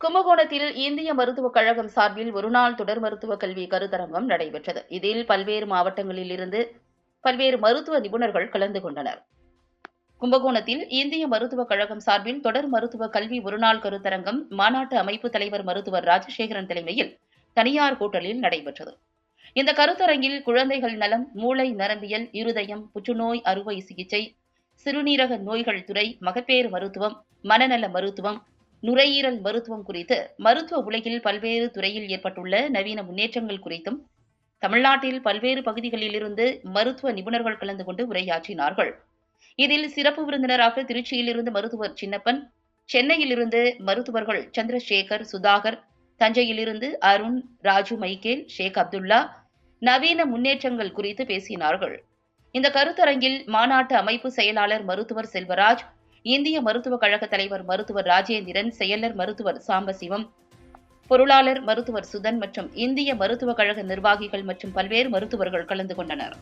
கும்பகோணத்தில் இந்திய மருத்துவக் கழகம் சார்பில் ஒருநாள் தொடர் மருத்துவ கல்வி கருத்தரங்கம் நடைபெற்றது. இதில் பல்வேறு மாவட்டங்களில் இருந்து பல்வேறு மருத்துவ நிபுணர்கள் கலந்து கொண்டனர். கும்பகோணத்தில் இந்திய மருத்துவக் கழகம் சார்பில் தொடர் மருத்துவ கல்வி ஒருநாள் கருத்தரங்கம் மாநாட்டு அமைப்பு தலைவர் மருத்துவர் ராஜசேகரன் தலைமையில் தனியார் கூட்டலில் நடைபெற்றது. இந்த கருத்தரங்கில் குழந்தைகள் நலம் மூளை நரம்பியல் இருதயம் புற்றுநோய் அறுவை சிகிச்சை சிறுநீரக நோய்கள் துறை மகப்பேறு மருத்துவம் மனநல மருத்துவம் நுரையீரல் மருத்துவம் குறித்து மருத்துவ உலகில் பல்வேறு துறையில் ஏற்பட்டுள்ள நவீன முன்னேற்றங்கள் குறித்தும் தமிழ்நாட்டில் பல்வேறு பகுதிகளிலிருந்து மருத்துவ நிபுணர்கள் கலந்து கொண்டு உரையாற்றினார்கள். இதில் சிறப்பு விருந்தினராக திருச்சியிலிருந்து மருத்துவர் சின்னப்பன் சென்னையிலிருந்து மருத்துவர்கள் சந்திரசேகர் சுதாகர் தஞ்சையிலிருந்து அருண் ராஜு மைக்கேல் ஷேக் அப்துல்லா நவீன முன்னேற்றங்கள் குறித்து பேசினார்கள். இந்த கருத்தரங்கில் மாநாட்டு அமைப்பு செயலாளர் மருத்துவர் செல்வராஜ் இந்திய மருத்துவக் கழக தலைவர் மருத்துவர் ராஜேந்திரன் செயலர் மருத்துவர் சாம்பசிவம் பொருளாளர் மருத்துவர் சுதன் மற்றும் இந்திய மருத்துவக் கழக நிர்வாகிகள் மற்றும் பல்வேறு மருத்துவர்கள் கலந்து கொண்டனர்.